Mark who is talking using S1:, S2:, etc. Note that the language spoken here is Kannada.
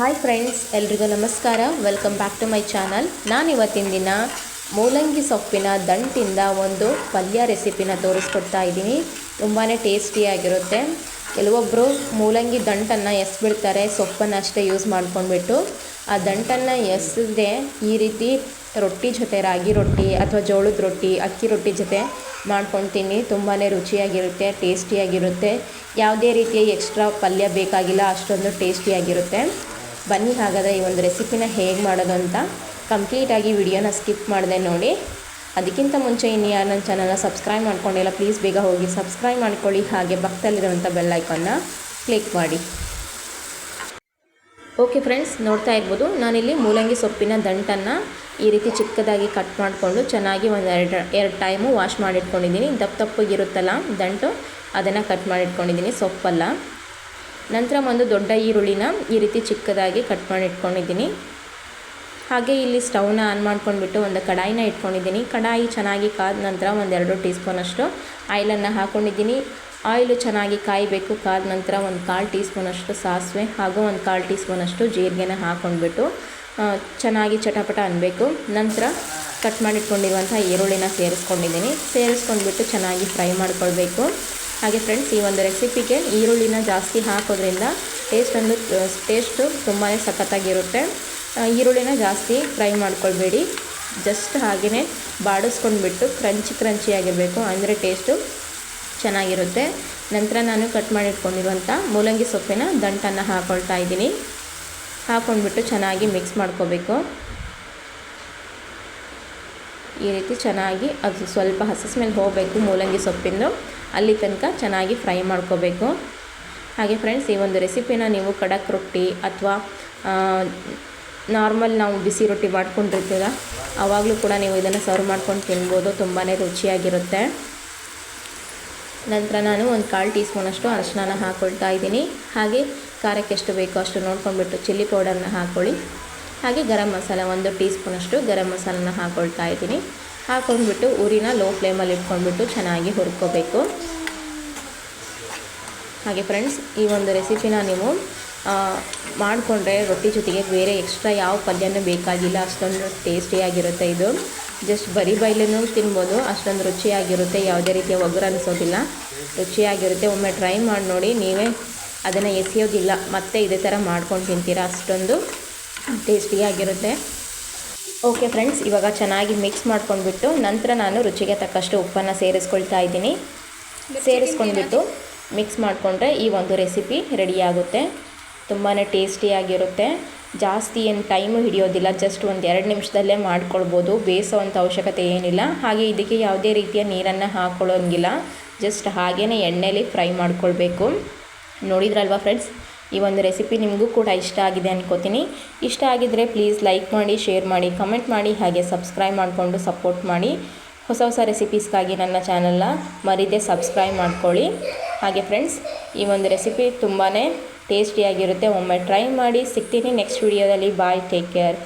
S1: ಹಾಯ್ ಫ್ರೆಂಡ್ಸ್ ಎಲ್ರಿಗೂ ನಮಸ್ಕಾರ. Welcome back to my channel ನಾನು ಇವತ್ತಿನ ದಿನ ಮೂಲಂಗಿ ಸೊಪ್ಪಿನ ದಂಟಿಂದ ಒಂದು ಪಲ್ಯ ರೆಸಿಪಿನ ತೋರಿಸ್ಕೊಡ್ತಾ ಇದ್ದೀನಿ. ತುಂಬಾ ಟೇಸ್ಟಿಯಾಗಿರುತ್ತೆ ಕೆಲವೊಬ್ಬರು ಮೂಲಂಗಿ ದಂಟನ್ನು ಎಸ್ಬಿಡ್ತಾರೆ, ಸೊಪ್ಪನ್ನು ಅಷ್ಟೇ ಯೂಸ್ ಮಾಡ್ಕೊಂಡ್ಬಿಟ್ಟು. ಆ ದಂಟನ್ನು ಎಸ್ದೆ ಈ ರೀತಿ ರೊಟ್ಟಿ ಜೊತೆ, ರಾಗಿ ರೊಟ್ಟಿ ಅಥವಾ ಜೋಳದ ರೊಟ್ಟಿ, ಅಕ್ಕಿ ರೊಟ್ಟಿ ಜೊತೆ ಮಾಡ್ಕೊಂಡು ತಿನ್ನಿ ತುಂಬಾ ರುಚಿಯಾಗಿರುತ್ತೆ ಟೇಸ್ಟಿಯಾಗಿರುತ್ತೆ ಯಾವುದೇ ರೀತಿಯ ಎಕ್ಸ್ಟ್ರಾ ಪಲ್ಯ ಬೇಕಾಗಿಲ್ಲ, ಅಷ್ಟೊಂದು ಟೇಸ್ಟಿಯಾಗಿರುತ್ತೆ ಬನ್ನಿ ಹಾಗಾದರೆ ಈ ಒಂದು ರೆಸಿಪಿನ ಹೇಗೆ ಮಾಡೋದು ಅಂತ ಕಂಪ್ಲೀಟಾಗಿ ವಿಡಿಯೋನ ಸ್ಕಿಪ್ ಮಾಡಿದೆ ನೋಡಿ. ಅದಕ್ಕಿಂತ ಮುಂಚೆ ಇನ್ನು ಯಾರು ನನ್ನ ಚಾನಲ್ನ ಸಬ್ಸ್ಕ್ರೈಬ್ ಮಾಡ್ಕೊಂಡಿಲ್ಲ ಪ್ಲೀಸ್ ಬೇಗ ಹೋಗಿ ಸಬ್ಸ್ಕ್ರೈಬ್ ಮಾಡ್ಕೊಳ್ಳಿ. ಹಾಗೆ ಪಕ್ಕದಲ್ಲಿರುವಂಥ ಬೆಲ್ ಐಕನ್ನ ಕ್ಲಿಕ್ ಮಾಡಿ. ಓಕೆ ಫ್ರೆಂಡ್ಸ್ ನೋಡ್ತಾ ಇರ್ಬೋದು, ನಾನಿಲ್ಲಿ ಮೂಲಂಗಿ ಸೊಪ್ಪಿನ ದಂಟನ್ನು ಈ ರೀತಿ ಚಿಕ್ಕದಾಗಿ ಕಟ್ ಮಾಡಿಕೊಂಡು ಚೆನ್ನಾಗಿ ಒಂದು ಎರಡು ಎರಡು ಟೈಮು ವಾಶ್ ಮಾಡಿಟ್ಕೊಂಡಿದ್ದೀನಿ. ದಪ್ಪ ತಪ್ಪಗಿರುತ್ತಲ್ಲ ದಂಟು, ಅದನ್ನು ಕಟ್ ಮಾಡಿಟ್ಕೊಂಡಿದ್ದೀನಿ, ಸೊಪ್ಪಲ್ಲ. ನಂತರ ಒಂದು ದೊಡ್ಡ ಈರುಳ್ಳಿನ ಈ ರೀತಿ ಚಿಕ್ಕದಾಗಿ ಕಟ್ ಮಾಡಿ ಇಟ್ಕೊಂಡಿದ್ದೀನಿ. ಹಾಗೆ ಇಲ್ಲಿ ಸ್ಟವ್ನ ಆನ್ ಮಾಡ್ಕೊಂಡ್ಬಿಟ್ಟು ಒಂದು ಕಡಾಯಿನ ಇಟ್ಕೊಂಡಿದ್ದೀನಿ. ಕಡಾಯಿ ಚೆನ್ನಾಗಿ ಕಾದ ನಂತರ ಒಂದೆರಡು ಟೀ ಸ್ಪೂನಷ್ಟು ಆಯಿಲನ್ನು ಹಾಕ್ಕೊಂಡಿದ್ದೀನಿ ಆಯಿಲು ಚೆನ್ನಾಗಿ ಕಾಯಬೇಕು ಕಾದ ನಂತರ ಒಂದು ಕಾಲು ಟೀ ಸ್ಪೂನಷ್ಟು ಸಾಸಿವೆ ಹಾಗೂ ಒಂದು ಕಾಲು ಟೀ ಸ್ಪೂನಷ್ಟು ಜೀರಿಗೆನ ಹಾಕ್ಕೊಂಡ್ಬಿಟ್ಟು ಚೆನ್ನಾಗಿ ಚಟಪಟ ಅನ್ನಬೇಕು ನಂತರ ಕಟ್ ಮಾಡಿಟ್ಕೊಂಡಿರುವಂಥ ಈರುಳ್ಳಿನ ಸೇರಿಸ್ಕೊಂಡಿದ್ದೀನಿ. ಸೇರಿಸ್ಕೊಂಡ್ಬಿಟ್ಟು ಚೆನ್ನಾಗಿ ಫ್ರೈ ಮಾಡ್ಕೊಳ್ಬೇಕು. ಹಾಗೆ ಫ್ರೆಂಡ್ಸ್ ಈ ಒಂದು ರೆಸಿಪಿಗೆ ಈರುಳ್ಳಿನ ಜಾಸ್ತಿ ಹಾಕೋದ್ರಿಂದ ಟೇಸ್ಟ್ ಒಂದು ಟೇಸ್ಟು ತುಂಬಾ ಸಖತ್ತಾಗಿರುತ್ತೆ. ಈರುಳ್ಳಿನ ಜಾಸ್ತಿ ಫ್ರೈ ಮಾಡ್ಕೊಳ್ಬೇಡಿ. ಜಸ್ಟ್ ಹಾಗೆಯೇ ಬಾಡಿಸ್ಕೊಂಡ್ಬಿಟ್ಟು ಕ್ರಂಚಿ ಕ್ರಂಚಿಯಾಗಿರಬೇಕು ಅಂದರೆ ಟೇಸ್ಟು ಚೆನ್ನಾಗಿರುತ್ತೆ. ನಂತರ ನಾನು ಕಟ್ ಮಾಡಿಟ್ಕೊಂಡಿರುವಂಥ ಮೂಲಂಗಿ ಸೊಪ್ಪಿನ ದಂಟನ್ನು ಹಾಕ್ಕೊಳ್ತಾ ಇದ್ದೀನಿ. ಹಾಕ್ಕೊಂಡ್ಬಿಟ್ಟು ಚೆನ್ನಾಗಿ ಮಿಕ್ಸ್ ಮಾಡ್ಕೋಬೇಕು. ಈ ರೀತಿ ಚೆನ್ನಾಗಿ ಅದು ಸ್ವಲ್ಪ ಹಸಿ ಸ್ಮೆಲ್ ಹೋಗಬೇಕು ಮೂಲಂಗಿ ಸೊಪ್ಪಿಂದು. ಅಲ್ಲಿ ತನಕ ಚೆನ್ನಾಗಿ ಫ್ರೈ ಮಾಡ್ಕೋಬೇಕು. ಹಾಗೆ ಫ್ರೆಂಡ್ಸ್ ಈ ಒಂದು ರೆಸಿಪಿನ ನೀವು ಕಡಕ್ ರೊಟ್ಟಿ ಅಥವಾ ನಾರ್ಮಲ್ ನಾವು ಬಿಸಿ ರೊಟ್ಟಿ ಮಾಡ್ಕೊಂಡಿರ್ತೀರ ಆವಾಗಲೂ ಕೂಡ ನೀವು ಇದನ್ನು ಸರ್ವ್ ಮಾಡ್ಕೊಂಡು ತಿನ್ಬೋದು ತುಂಬಾ ರುಚಿಯಾಗಿರುತ್ತೆ. ನಂತರ ನಾನು ಒಂದು ಕಾಲು ಟೀ ಸ್ಪೂನಷ್ಟು ಅರಿಶಿನ ಹಾಕ್ಕೊಳ್ತಾ ಇದ್ದೀನಿ. ಹಾಗೆ ಖಾರಕ್ಕೆ ಎಷ್ಟು ಬೇಕೋ ಅಷ್ಟು ನೋಡ್ಕೊಂಡ್ಬಿಟ್ಟು ಚಿಲ್ಲಿ ಪೌಡರ್ನ ಹಾಕ್ಕೊಳ್ಳಿ ಹಾಗೆ ಗರಂ ಮಸಾಲ ಒಂದು ಟೀ ಸ್ಪೂನಷ್ಟು ಗರಂ ಮಸಾಲನ ಹಾಕ್ಕೊಳ್ತಾ ಇದ್ದೀನಿ. ಹಾಕ್ಕೊಂಡ್ಬಿಟ್ಟು ಊರಿನ ಲೋ ಫ್ಲೇಮಲ್ಲಿ ಇಟ್ಕೊಂಡ್ಬಿಟ್ಟು ಚೆನ್ನಾಗಿ ಹುರ್ಕೋಬೇಕು. ಹಾಗೆ ಫ್ರೆಂಡ್ಸ್, ಈ ಒಂದು ರೆಸಿಪಿನ ನೀವು ಮಾಡಿಕೊಂಡ್ರೆ ರೊಟ್ಟಿ ಜೊತೆಗೆ ಬೇರೆ ಎಕ್ಸ್ಟ್ರಾ ಯಾವ ಪಲ್ಯನೂ ಬೇಕಾಗಿಲ್ಲ. ಅಷ್ಟೊಂದು ಟೇಸ್ಟಿಯಾಗಿರುತ್ತೆ ಇದು. ಜಸ್ಟ್ ಬರೀ ಬೈಲೂ ತಿನ್ಬೋದು. ಅಷ್ಟೊಂದು ರುಚಿಯಾಗಿರುತ್ತೆ. ಯಾವುದೇ ರೀತಿಯ ಒಗ್ಗರ ಅನಿಸೋದಿಲ್ಲ. ರುಚಿಯಾಗಿರುತ್ತೆ. ಒಮ್ಮೆ ಟ್ರೈ ಮಾಡಿ ನೋಡಿ. ನೀವೇ ಅದನ್ನು ಎಸೆಯೋದಿಲ್ಲ. ಮತ್ತೆ ಇದೇ ಥರ ಮಾಡ್ಕೊಂಡು ತಿಂತೀರಾ ಅಷ್ಟೊಂದು. ಟೇಸ್ಟಿಯಾಗಿರುತ್ತೆ. ಓಕೆ ಫ್ರೆಂಡ್ಸ್ ಇವಾಗ ಚೆನ್ನಾಗಿ ಮಿಕ್ಸ್ ಮಾಡ್ಕೊಂಡ್ಬಿಟ್ಟು ನಂತರ ನಾನು ರುಚಿಗೆ ತಕ್ಕಷ್ಟು ಉಪ್ಪನ್ನು ಸೇರಿಸ್ಕೊಳ್ತಾ ಇದ್ದೀನಿ. ಸೇರಿಸ್ಕೊಂಡ್ಬಿಟ್ಟು ಮಿಕ್ಸ್ ಮಾಡಿಕೊಂಡ್ರೆ ಈ ಒಂದು ರೆಸಿಪಿ ರೆಡಿಯಾಗುತ್ತೆ ತುಂಬಾ ಟೇಸ್ಟಿಯಾಗಿರುತ್ತೆ. ಜಾಸ್ತಿ ಏನು ಟೈಮು ಹಿಡಿಯೋದಿಲ್ಲ ಜಸ್ಟ್ ಒಂದು ಎರಡು ನಿಮಿಷದಲ್ಲೇ ಮಾಡ್ಕೊಳ್ಬೋದು. ಬೇಯಿಸೋವಂಥ ಅವಶ್ಯಕತೆ ಏನಿಲ್ಲ. ಹಾಗೆ ಇದಕ್ಕೆ ಯಾವುದೇ ರೀತಿಯ ನೀರನ್ನು ಹಾಕ್ಕೊಳ್ಳೋಂಗಿಲ್ಲ ಜಸ್ಟ್ ಹಾಗೇ ಎಣ್ಣೆಲಿ ಫ್ರೈ ಮಾಡ್ಕೊಳ್ಬೇಕು. ನೋಡಿದ್ರಲ್ವಾ ಫ್ರೆಂಡ್ಸ್ ಈ ಒಂದು ರೆಸಿಪಿ ನಿಮಗೂ ಕೂಡ ಇಷ್ಟ ಆಗಿದೆ ಅನ್ಕೋತೀನಿ. ಇಷ್ಟ ಆಗಿದ್ದರೆ ಪ್ಲೀಸ್ ಲೈಕ್ ಮಾಡಿ ಶೇರ್ ಮಾಡಿ ಕಮೆಂಟ್ ಮಾಡಿ, ಹಾಗೆ ಸಬ್ಸ್ಕ್ರೈಬ್ ಮಾಡಿಕೊಂಡು ಸಪೋರ್ಟ್ ಮಾಡಿ. ಹೊಸ ಹೊಸ ರೆಸಿಪೀಸ್ಗಾಗಿ ನನ್ನ ಚಾನಲ್ನ ಮರಿದೆ ಸಬ್ಸ್ಕ್ರೈಬ್ ಮಾಡ್ಕೊಳ್ಳಿ. ಹಾಗೆ ಫ್ರೆಂಡ್ಸ್ ಈ ಒಂದು ರೆಸಿಪಿ ತುಂಬಾ ಟೇಸ್ಟಿಯಾಗಿರುತ್ತೆ ಒಮ್ಮೆ ಟ್ರೈ ಮಾಡಿ, ಸಿಗ್ತೀನಿ ನೆಕ್ಸ್ಟ್ ವಿಡಿಯೋದಲ್ಲಿ ಬಾಯ್ ಟೇಕ್ ಕೇರ್